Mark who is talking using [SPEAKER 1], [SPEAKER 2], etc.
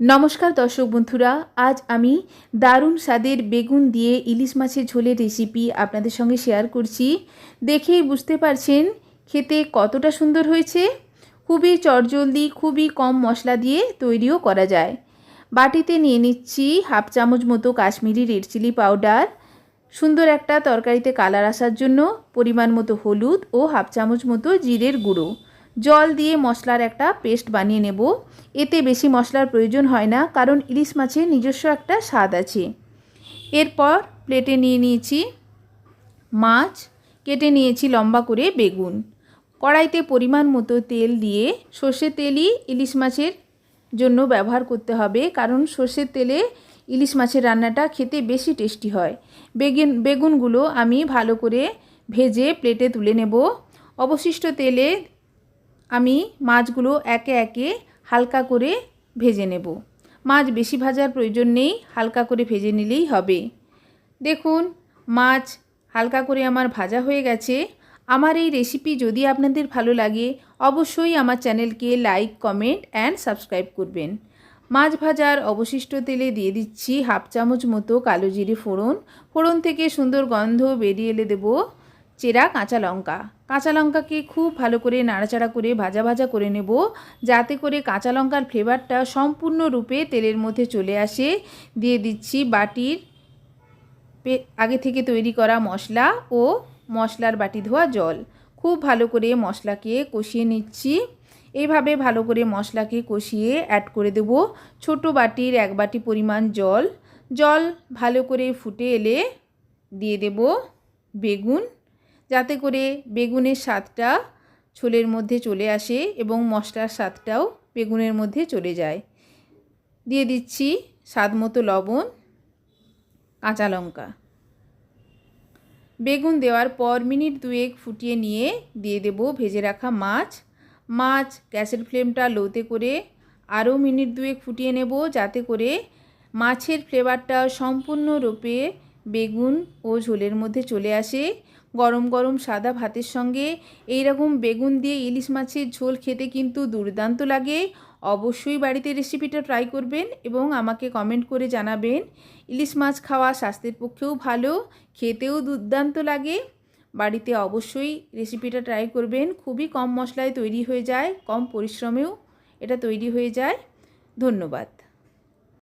[SPEAKER 1] নমস্কার দর্শক বন্ধুরা, আজ আমি দারুণ স্বাদের বেগুন দিয়ে ইলিশ মাছের ঝোলের রেসিপি আপনাদের সঙ্গে শেয়ার করছি। দেখেই বুঝতে পারছেন খেতে কতটা সুন্দর হয়েছে। খুবই চটজলদি, খুবই কম মশলা দিয়ে তৈরিও করা যায়। বাটিতে নিয়ে নিচ্ছি হাফ চামচ মতো কাশ্মীরি রেড চিলি পাউডার সুন্দর একটা তরকারিতে কালার আসার জন্য পরিমাণ মতো হলুদ ও হাফ চামচ মতো জিরের গুঁড়ো। জল দিয়ে মশলার একটা পেস্ট বানিয়ে নেব। এতে বেশি মশলার প্রয়োজন হয় না, কারণ ইলিশ মাছের নিজস্ব একটা স্বাদ আছে। এরপর প্লেটে নিয়ে নিয়েছি মাছ, কেটে নিয়েছি লম্বা করে বেগুন। কড়াইতে পরিমাণ মতো তেল দিয়ে সর্ষের তেলই ইলিশ মাছের জন্য ব্যবহার করতে হবে, কারণ সর্ষের তেলে ইলিশ মাছের রান্নাটা খেতে বেশি টেস্টি হয়। বেগুন, বেগুনগুলো আমি ভালো করে ভেজে প্লেটে তুলে নেব। অবশিষ্ট তেলে আমি মাছগুলো একে একে হালকা করে ভেজে নেব। মাছ বেশি ভাজার প্রয়োজন নেই, হালকা করে ভেজে নিলেই হবে। দেখুন, মাছ হালকা করে আমার ভাজা হয়ে গেছে। আমার এই রেসিপি যদি আপনাদের ভালো লাগে, অবশ্যই আমার চ্যানেলকে লাইক কমেন্ট অ্যান্ড সাবস্ক্রাইব করবেন। মাছ ভাজার অবশিষ্ট তেলে দিয়ে দিচ্ছি হাফ চামচ মতো কালো জিরে ফোড়ন। ফোড়ন থেকে সুন্দর গন্ধ বেরিয়ে এলে দেবো। চেরা কাঁচা লঙ্কা। কাঁচা লঙ্কাকে খুব ভালো করে নাড়াচাড়া করে ভাজা ভাজা করে নেব, যাতে করে কাঁচা লঙ্কার ফ্লেভারটা সম্পূর্ণরূপে তেলের মধ্যে চলে আসে। দিয়ে দিচ্ছি বাটির আগে থেকে তৈরি করা মশলা ও মশলার বাটি ধোয়া জল। খুব ভালো করে মশলাকে কষিয়ে নিচ্ছি। এইভাবে ভালো করে মশলাকে কষিয়ে অ্যাড করে দেব। ছোট বাটির এক বাটি পরিমাণ জল। জল ভালো করে ফুটে এলে দিয়ে দেব বেগুন। যাতে করে বেগুনের স্বাদটা ছোলের মধ্যে চলে আসে এবং মশলার স্বাদটাও বেগুনের মধ্যে চলে যায়। দিয়ে দিচ্ছি স্বাদ মতো লবণ, কাঁচা লঙ্কা। বেগুন দেওয়ার পর মিনিট দুয়েক ফুটিয়ে নিয়ে দিয়ে দেব ভেজে রাখা মাছ। মাছ গ্যাসের ফ্লেমটা লোতে করে আরও মিনিট দুয়েক ফুটিয়ে নেব যাতে করে মাছের ফ্লেভারটা সম্পূর্ণরূপে বেগুন ও ঝোলের মধ্যে চলে আসে। গরম গরম সাদা ভাতের সঙ্গে এই রকম বেগুন দিয়ে ইলিশ মাছের ঝোল খেতে কিন্তু দুর্দান্ত লাগে। অবশ্যই বাড়িতে রেসিপিটা ট্রাই করবেন এবং আমাকে কমেন্ট করে জানাবেন। ইলিশ মাছ খাওয়া স্বাস্থ্যের পক্ষেও ভালো, খেতেও দুর্দান্ত লাগে। বাড়িতে অবশ্যই রেসিপিটা ট্রাই করবেন, খুবই কম মশলায় তৈরি হয়ে যায়, কম পরিশ্রমেও এটা তৈরি হয়ে যায়। ধন্যবাদ।